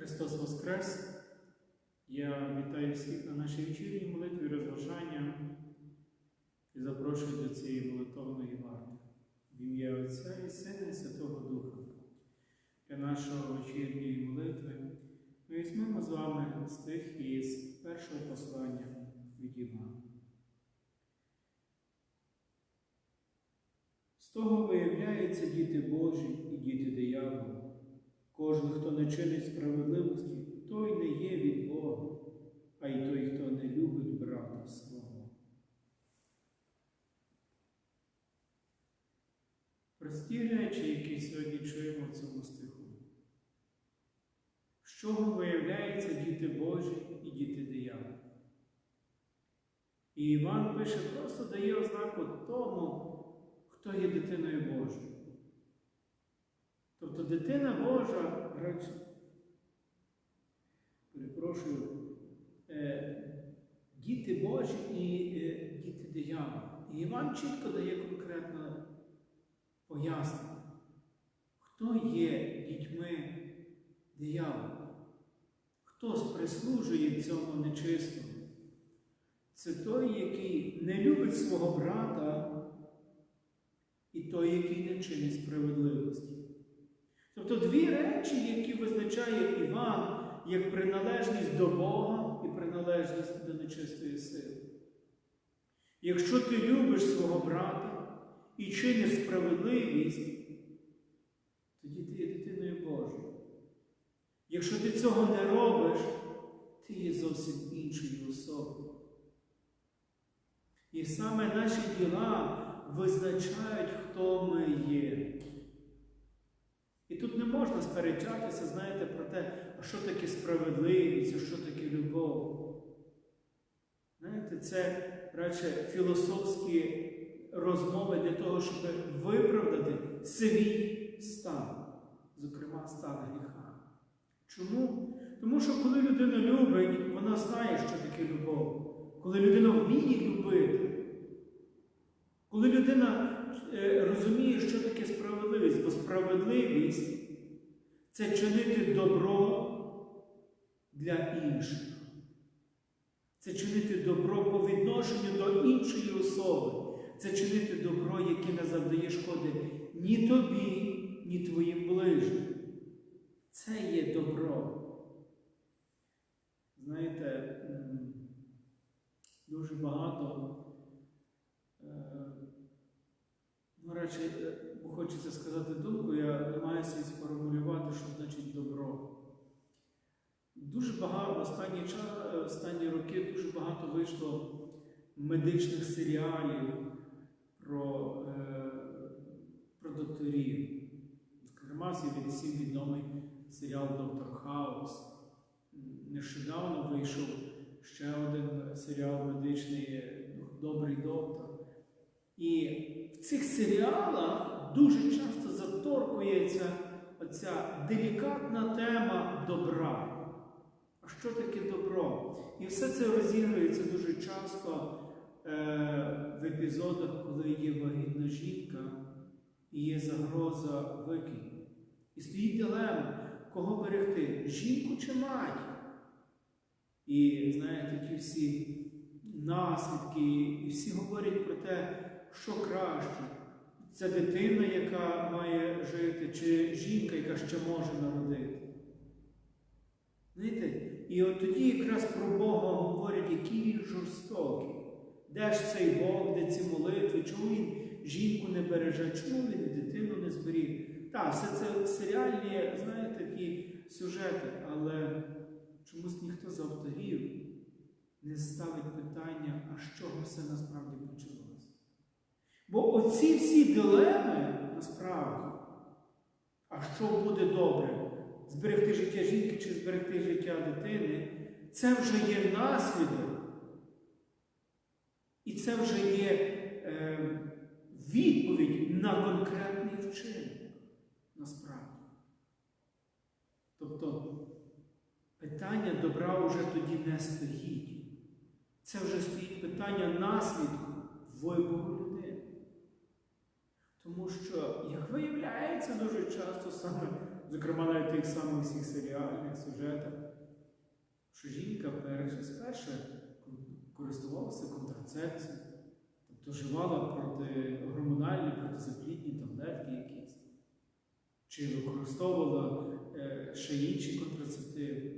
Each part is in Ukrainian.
Христос Воскрес! Я вітаю всіх на нашій вечірній молитві розважання і запрошую до цієї молитовної варти в ім'я Отця і Сина і Святого Духа. Для нашої вечірньої молитви ми візьмемо з вами стих із першого послання від Івана. З того виявляються діти Божі і діти диявола. Кожен, хто не чинить справедливості, той не є від Бога, а й той, хто не любить брата свого. Прості речі, які сьогодні чуємо в цьому стиху. З чого виявляються діти Божі і діти диявола? І Іван пише, просто дає ознаку тому, хто є дитиною Божою. Тобто дитина Божа, перепрошую, е, діти Божі і е, діти диявола. І Іван чітко дає конкретне пояснення, хто є дітьми диявола, хто прислужує цьому нечистому. Це той, який не любить свого брата, і той, який не чинить справедливості. Тобто дві речі, які визначає Іван як приналежність до Бога і приналежність до нечистої сили. Якщо ти любиш свого брата і чиниш справедливість, тоді ти є дитиною Божою. Якщо ти цього не робиш, ти є зовсім іншою особою. І саме наші діла визначають, хто ми є. Можна сперечатися, знаєте, про те, що таке справедливість, а що таке любов. Знаєте, це радше філософські розмови для того, щоб виправдати свій стан, зокрема, стан гріха. Чому? Тому що коли людина любить, вона знає, що таке любов. Коли людина вміє любити, коли людина е, розуміє, що таке справедливість, бо справедливість це чинити добро для інших. Це чинити добро по відношенню до іншої особи. Це чинити добро, яке не завдає шкоди ні тобі, ні твоїм ближнім. Це є добро. Знаєте, дуже багато. Ну, радше, бо хочеться сказати думку, я намагаюся її сформулювати, що значить добро. Дуже багато останні, останні роки дуже багато вийшло медичних серіалів про, е, про докторів. Зокрема, всім відомий серіал Доктор Хаус. Нещодавно вийшов ще один серіал медичний Добрий доктор. І в цих серіалах дуже часто заторкується оця делікатна тема добра. А що таке добро? І все це розігрується дуже часто е, в епізодах, коли є вагітна жінка і є загроза викиду. І стоїть дилема, кого берегти, жінку чи мать? І знаєте, ті всі наслідки, і всі говорять про те, що краще. Це дитина, яка має жити, чи жінка, яка ще може народити. Знаєте, і от тоді якраз про Бога говорять, який він жорстокий. Де ж цей Бог, де ці молитви, чому він жінку не береже, чому він дитину не зберіг? Так, все це серіальні, знаєте, такі сюжети, але чомусь ніхто з авторів не ставить питання, а з чого все насправді почалося. Бо оці всі дилеми насправді, а що буде добре? Зберегти життя жінки чи зберегти життя дитини, це вже є наслідок. І це вже є е, відповідь на конкретний вчинок насправді. Тобто питання добра вже тоді не стоїть. Це вже стоїть питання наслідку вибору. Тому що, як виявляється, дуже часто саме зокрема навіть тих самих всіх серіальних сюжетах, що жінка перше сперше користувалася контрацепцією, тобто вживала проти гормональні, протизаплідні таблетки якісь, чи використовувала е, ще інші контрацептиви,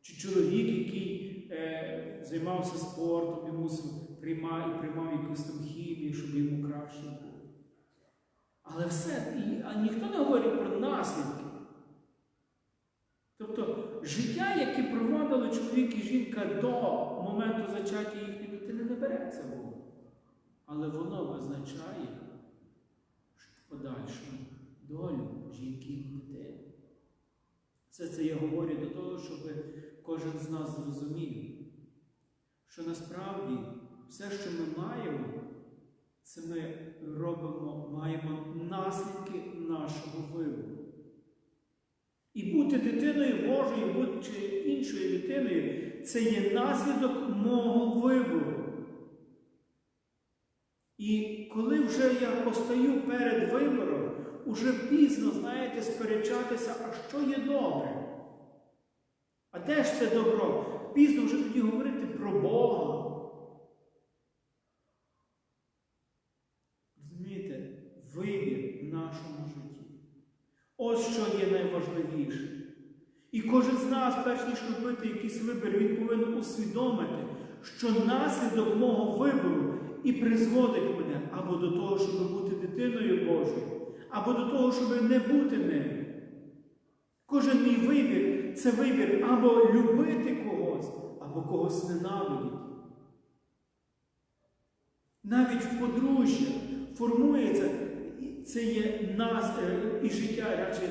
чи чоловік, який е, займався спортом і мусив приймав, приймав якусь там хімію, щоб йому краще. Але все, а ніхто не говорить про наслідки. Тобто життя, яке проводили чоловік і жінка до моменту зачаття їхньої дитини, не береться Богу. Але воно визначає подальшу долю жінки і дитини. Все це я говорю до того, щоб кожен з нас зрозумів, що насправді все, що ми маємо, це ми робимо, маємо наслідки нашого вибору. І бути дитиною Божою, бути іншою дитиною, це є наслідок мого вибору. І коли вже я постаю перед вибором, уже пізно, знаєте, сперечатися, а що є добре? А де ж це добро? Пізно вже тоді говорити про Бога. Розумієте, вибір в нашому житті. Ось що є найважливіше. І кожен з нас, перш ніж робити якийсь вибір, він повинен усвідомити, що наслідок мого вибору і призводить мене або до того, щоб бути дитиною Божою, або до того, щоб не бути нею. Кожен мій вибір це вибір або любити когось, або когось ненавидіти. Навіть в подружжя формується, це є нас е, і життя, радше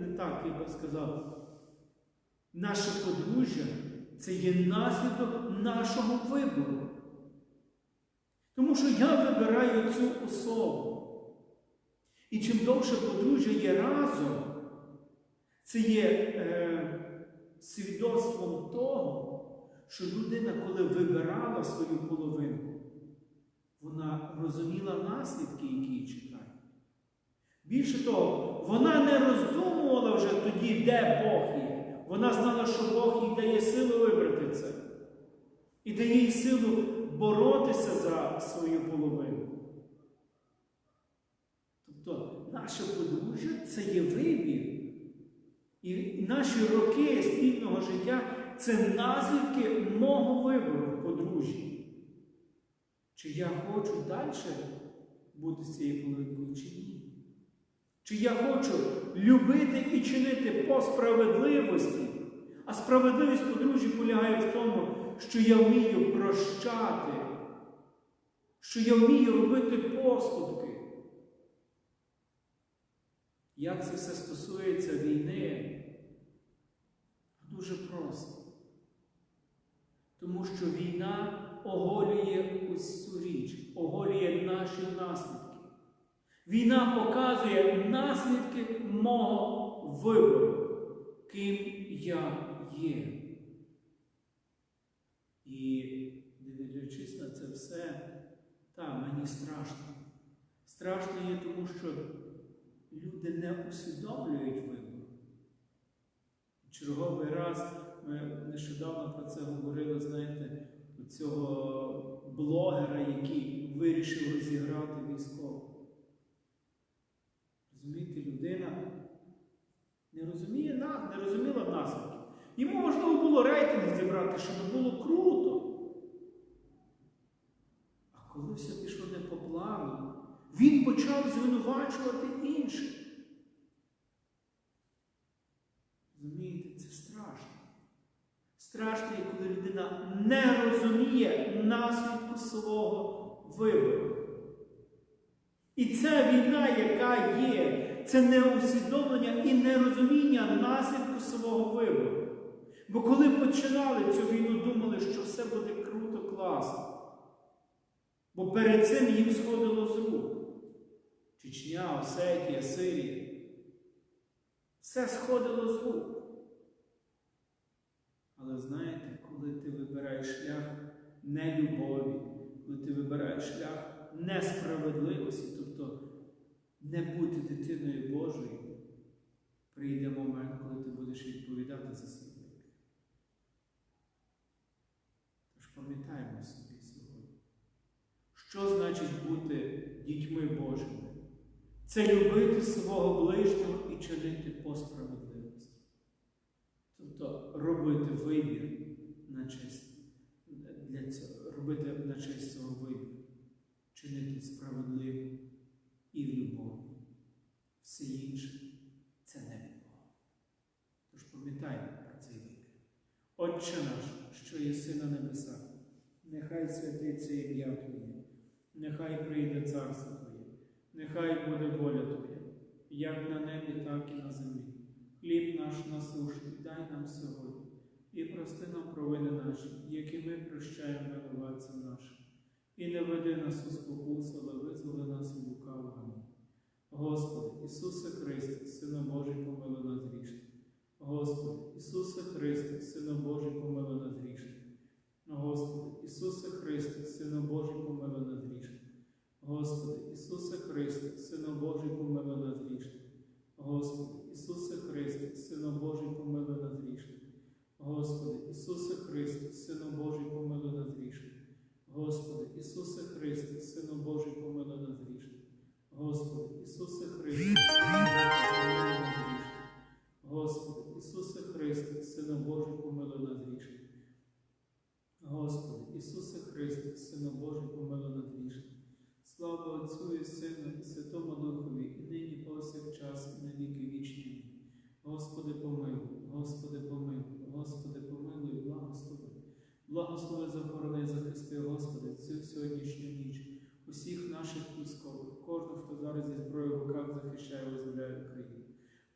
не так я би сказав. Наше подружжя це є наслідок нашого вибору. Тому що я вибираю цю особу. І чим довше подружжя є разом, це є е, свідоцтвом того, що людина, коли вибирала свою половинку, вона розуміла наслідки, які чекають. Більше того, вона не роздумувала вже тоді, де Бог є. Вона знала, що Бог їй дає силу вибрати це. І дає їй силу боротися за свою половину. Тобто наше подружжя це є вибір. І наші роки спільного життя це наслідки мого вибору в подружжі. Чи я хочу далі бути з цією половинкою, чи ні? Чи я хочу любити і чинити по справедливості, а справедливість подружжя полягає в тому, що я вмію прощати, що я вмію робити поступки. Як це все стосується війни? Дуже просто. Тому що війна оголює усю річ, оголює наші наслідки. Війна показує наслідки мого вибору, ким я є. І дивлячись на це все, та мені страшно. Страшно є, тому що люди не усвідомлюють вибор. Черговий раз ми нещодавно про це говорили, знаєте, цього блогера, який вирішив розіграти військового. Розумієте, людина не розуміє, не розуміла наслідки. Йому можливо було рейтинг зібрати, щоб було круто. А коли все пішло не по плану, він почав звинувачувати інших. Розумієте, це страшно. Страшно, коли людина не розуміє наслідку свого вибору. І ця війна, яка є, це не усвідомлення і нерозуміння наслідку свого вибору. Бо коли починали цю війну, думали, що все буде круто, класно. Бо перед цим їм сходило з рук. Чечня, Осетія, Сирія. Все сходило з рук. Але знаєте, коли ти вибираєш шлях нелюбові, коли ти вибираєш шлях несправедливості, тобто не бути дитиною Божою, прийде момент. коли ти будеш відповідати за свій вибір. Тож пам'ятаємо собі сьогодні, що значить бути дітьми Божими. Це любити свого ближнього і чинити по справедливості. Тобто робити вибір на честь для цього, робити на честь цього вибору, чинити справедливо і в любові. Все інше це не від Бога. Тож пам'ятаймо про цей вибір. Отче наш, що єси на небесах, нехай святиться ім'я Твоє, нехай прийде царство Твоє, нехай буде воля Твоя, як на небі, так і на землі. Хліб наш насушний дай нам сьогодні, і прости нам провини наші, які ми прощаємо винуватцям нашим. І не веди нас у спокусу, але визволи нас від лукавого. Господи, Ісусе Христе, Сина Божий, помилуй нас грішних. Господи, Ісусе Христе, Сина Божий, помилуй нас грішних. Господи, Ісусе Христе, Сина Божий, помилуй нас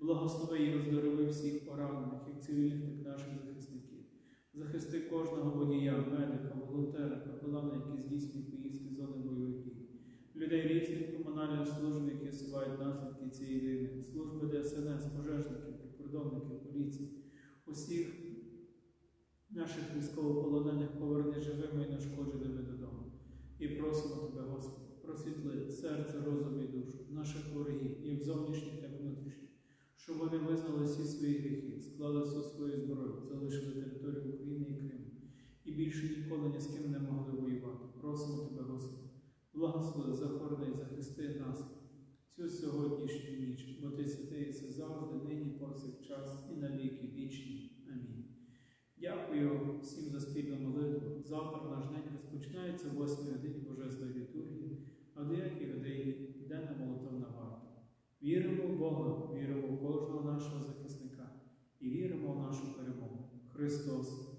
Благослови і роздорови всіх поранених, як цивільних, так наших захисників. Захисти кожного водія, медика, волонтера, капелана, які здійснюють поїздки зони бойових дій, людей різних комунальних служб, які сувають наслідки цієї війни, служби ДСНС, пожежників, прикордонників, поліції, усіх наших військовополонених поверни живими і нашкодженими додому. І просимо Тебе, Господи, Господи, захорони, захисти нас цю сьогоднішню ніч, бо ти святийся завжди, нині, повсякчас і на віки вічні. Амінь. Дякую всім за спільну молитву. Завтра наш день розпочинається в 8 годині Божественної літургії, а в 9 годині йде молитовна варта. Віримо в Бога, віримо в кожного нашого захисника і віримо в нашу перемогу. Христос!